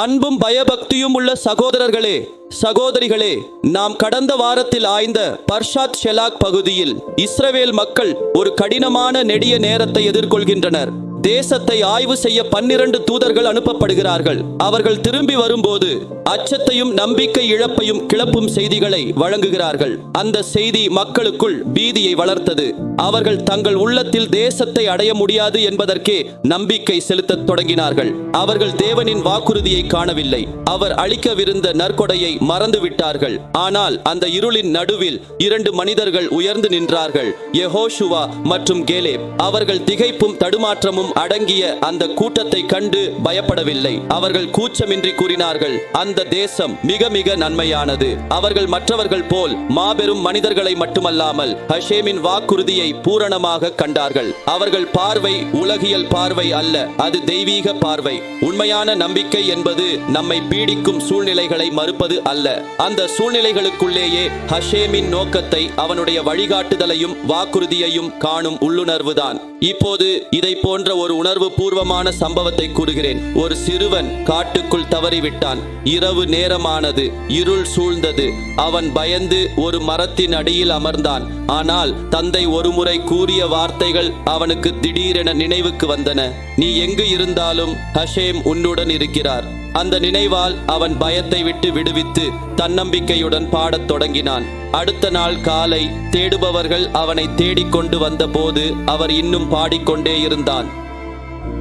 அன்பும் பயபக்தியும் உள்ள சகோதரர்களே சகோதரிகளே நாம் கடந்த வாரத்தில் ஆய்ந்த பர்ஷாத் ஷெலாக் பகுதியில் இஸ்ரவேல் மக்கள் ஒரு கடினமான நெடிய நேரத்தை எதிர்கொள்கின்றனர். தேசத்தை ஆய்வு செய்ய பன்னிரண்டு தூதர்கள் அனுப்பப்படுகிறார்கள். அவர்கள் திரும்பி வரும்போது அச்சத்தையும் நம்பிக்கை இழப்பையும் கிளப்பும் செய்திகளை வழங்குகிறார்கள். அந்த செய்தி மக்களுக்குள் பீதியை வளர்த்தது. அவர்கள் தங்கள் உள்ளத்தில் தேசத்தை அடைய முடியாது என்பதற்கே நம்பிக்கை செலுத்தத் தொடங்கினார்கள். அவர்கள் தேவனின் வாக்குறுதியை காணவில்லை. அவர் அளிக்கவிருந்த நற்கொடையை மறந்து விட்டார்கள் ஆனால் அந்த இருளின் நடுவில் இரண்டு மனிதர்கள் உயர்ந்து நின்றார்கள். எஹோஷுவா மற்றும் கேலேப். அவர்கள் திகைப்பும் தடுமாற்றமும் அடங்கிய அந்த கூட்டத்தை கண்டு பயப்படவில்லை. அவர்கள் கூச்சமின்றி கூறினார்கள் அந்த தேசம் மிக மிக நன்மையானது. அவர்கள் மற்றவர்கள் போல் மாபெரும் மனிதர்களை மட்டுமல்லாமல் ஹஷேமின் வாக்குறுதியை பூரணமாக கண்டார்கள். அவர்கள் பார்வை உலகியல் பார்வை அல்ல அது தெய்வீக பார்வை. உண்மையான நம்பிக்கை என்பது நம்மை பீடிக்கும் சூழ்நிலைகளை மறுப்பது அல்ல. அந்த சூழ்நிலைகளுக்குள்ளேயே ஹஷேமின் நோக்கத்தை அவனுடைய வழிகாட்டுதலையும் வாக்குறுதியையும் காணும் உள்ளுணர்வுதான். இப்போது இதை போன்ற ஒரு உணர்வு பூர்வமான சம்பவத்தை கூறுகிறேன். ஒரு சிறுவன் காட்டுக்குள் தவறிவிட்டான். இரவு நேரமானது இருள் சூழ்ந்தது. அவன் பயந்து ஒரு மரத்தின் அடியில் அமர்ந்தான். ஆனால் தந்தை ஒருமுறை கூறிய வார்த்தைகள் அவனுக்கு திடீரென நினைவுக்கு வந்தன. நீ எங்கு இருந்தாலும் ஹஷேம் உன்னுடன் இருக்கிறார். அந்த நினைவால் அவன் பயத்தை விட்டு விடுவித்து தன்னம்பிக்கையுடன் பாடத் தொடங்கினான். அடுத்த நாள் காலை தேடுபவர்கள் அவனை தேடிக்கொண்டு வந்தபோது அவர் இன்னும் பாடிக்கொண்டே இருந்தான்.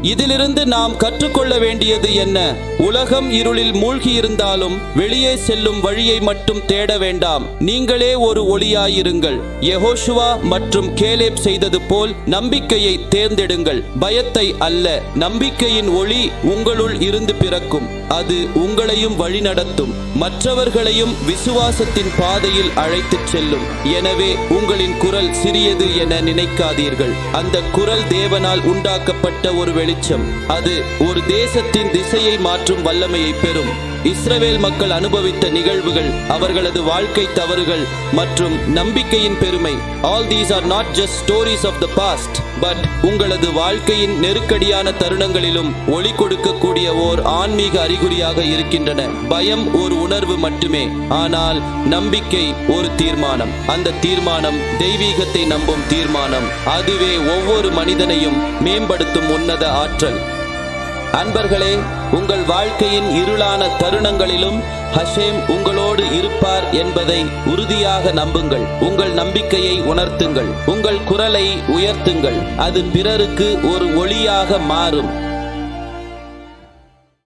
இதிலிருந்து நாம் கற்றுக்கொள்ள வேண்டியது என்ன? உலகம் இருளில் மூழ்கி இருந்தாலும் வெளியே செல்லும் வழியை மட்டும் தேட வேண்டாம். நீங்களே ஒரு ஒளியாயிருங்கள். யெகோஷுவா மற்றும் கேலேப் செய்தது போல் நம்பிக்கையை தேர்ந்தெடுங்கள். பயத்தை அல்ல நம்பிக்கையின் ஒளி உங்களுள் இருந்து பிறக்கும். அது உங்களையும் வழிநடத்தும். மற்றவர்களையும் விசுவாசத்தின் பாதையில் அழைத்துச் செல்லும். எனவே உங்களின் குரல் சிறியது என நினைக்காதீர்கள். அந்த குரல் தேவனால் உண்டாக்கப்பட்ட ஒரு வெளி வெளிச்சம். அது ஒரு தேசத்தின் திசையை மாற்றும் வல்லமையை பெறும். இஸ்ரவேல் மக்கள் அனுபவித்த நிகழ்வுகள் அவர்களது வாழ்க்கை தவறுகள் மற்றும் நம்பிக்கையின் பெருமை. All these are not just stories of the past but உங்களது வாழ்க்கையின் நெருக்கடியான தருணங்களிலும் ஒளி கொடுக்கக்கூடிய ஓர் ஆன்மீக அறிகுறியாக இருக்கின்றன. பயம் ஒரு உணர்வு மட்டுமே ஆனால் நம்பிக்கை ஒரு தீர்மானம். அந்த தீர்மானம் தெய்வீகத்தை நம்பும் தீர்மானம். அதுவே ஒவ்வொரு மனிதனையும் மேம்படுத்தும் உன்னத ஆற்றல். அன்பர்களே உங்கள் வாழ்க்கையின் இருளான தருணங்களிலும் ஹஷேம் உங்களோடு இருப்பார் என்பதை உறுதியாக நம்புங்கள். உங்கள் நம்பிக்கையை உணர்த்துங்கள். உங்கள் குரலை உயர்த்துங்கள். அது பிறருக்கு ஒரு ஒளியாக மாறும்.